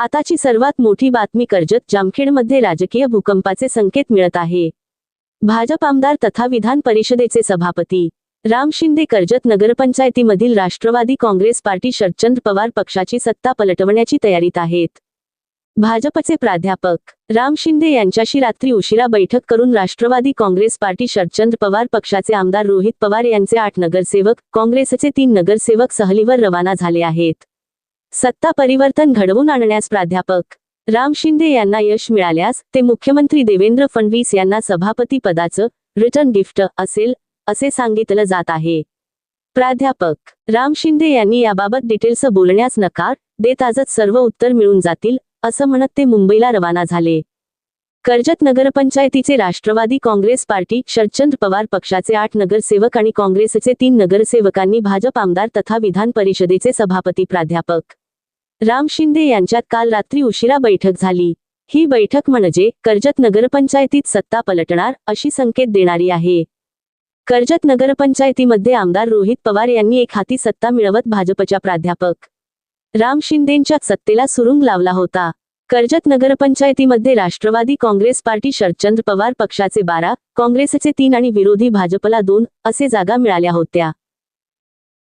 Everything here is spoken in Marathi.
आताची सर्वात मोठी बातमी कर्जत जामखेडमध्ये राजकीय भूकंपाचे संकेत मिळत आहे. भाजप आमदार तथा विधान परिषदेचे सभापती राम शिंदे कर्जत नगरपंचायतीमधील राष्ट्रवादी काँग्रेस पार्टी शरदचंद्र पवार पक्षाची सत्ता पलटवण्याची तयारीत आहेत. भाजपचे प्राध्यापक राम शिंदे यांच्याशी रात्री उशिरा बैठक करून राष्ट्रवादी काँग्रेस पार्टी शरदचंद्र पवार पक्षाचे आमदार रोहित पवार यांचे आठ नगरसेवक काँग्रेसचे तीन नगरसेवक सहलीवर रवाना झाले आहेत. सत्ता परिवर्तन घडवून आणण्यास प्राध्यापक राम शिंदे यांना यश मिळाल्यास ते मुख्यमंत्री देवेंद्र फडणवीस यांना सभापती पदाचं रिटर्न गिफ्ट असेल असे सांगितलं जात आहे. प्राध्यापक राम शिंदे यांनी याबाबत डिटेल्स बोलण्यास नकार देत आजच सर्व उत्तर मिळून जातील असं म्हणत ते मुंबईला रवाना झाले. कर्जत नगरपंचायतीचे राष्ट्रवादी काँग्रेस पार्टी शरदचंद्र पवार पक्षाचे आठ नगरसेवक आणि काँग्रेसचे तीन नगरसेवकांनी भाजप आमदार तथा विधान परिषदेचे सभापती प्राध्यापक राम शिंदे यांच्यात काल रात्री उशिरा बैठक झाली. ही बैठक म्हणजे कर्जत नगरपंचायतीत सत्ता पलटणार अशी संकेत देणारी आहे. कर्जत नगरपंचायतीमध्ये आमदार रोहित पवार यांनी एक हाती सत्ता मिळवत भाजपच्या प्राध्यापक राम शिंदेंच्या सत्तेला सुरुंग लावला होता. कर्जत नगरपंचायतीमध्ये राष्ट्रवादी काँग्रेस पार्टी शरदचंद्र पवार पक्षाचे बारा काँग्रेसचे तीन आणि विरोधी भाजपला दोन असे जागा मिळाल्या होत्या.